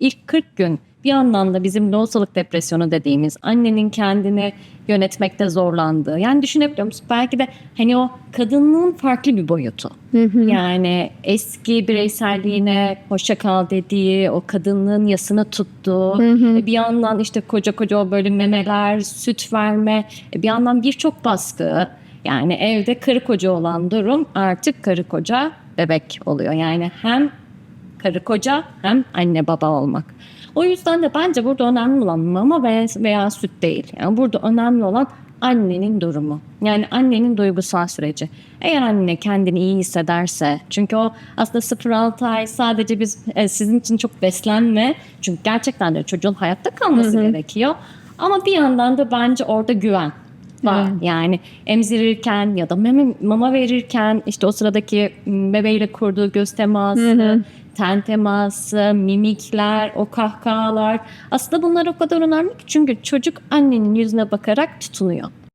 ilk 40 gün bir yandan da bizim lohusalık depresyonu dediğimiz annenin kendini yönetmekte zorlandığı. Yani düşünebiliyor musun? Belki de hani o kadınlığın farklı bir boyutu. Yani eski bireyselliğine hoşça kal dediği, o kadınlığın yasını tuttuğu, bir yandan işte koca koca o böyle memeler, süt verme, bir yandan birçok baskı. Yani evde karı koca olan durum artık karı koca bebek oluyor. Yani hem karı koca hem anne baba olmak. O yüzden de bence burada önemli olan mama veya, veya süt değil. Yani burada önemli olan annenin durumu. Yani annenin duygusal süreci. Eğer anne kendini iyi hissederse çünkü o aslında 0-6 ay sadece biz e, sizin için çok beslenme. Çünkü gerçekten de çocuğun hayatta kalması gerekiyor. Ama bir yandan da bence orada güven var. Yani emzirirken ya da meme, mama verirken işte o sıradaki bebeğiyle kurduğu göz teması, ten teması, mimikler, o kahkahalar. Aslında bunlar o kadar önemli ki çünkü çocuk annenin yüzüne bakarak tutunuyor.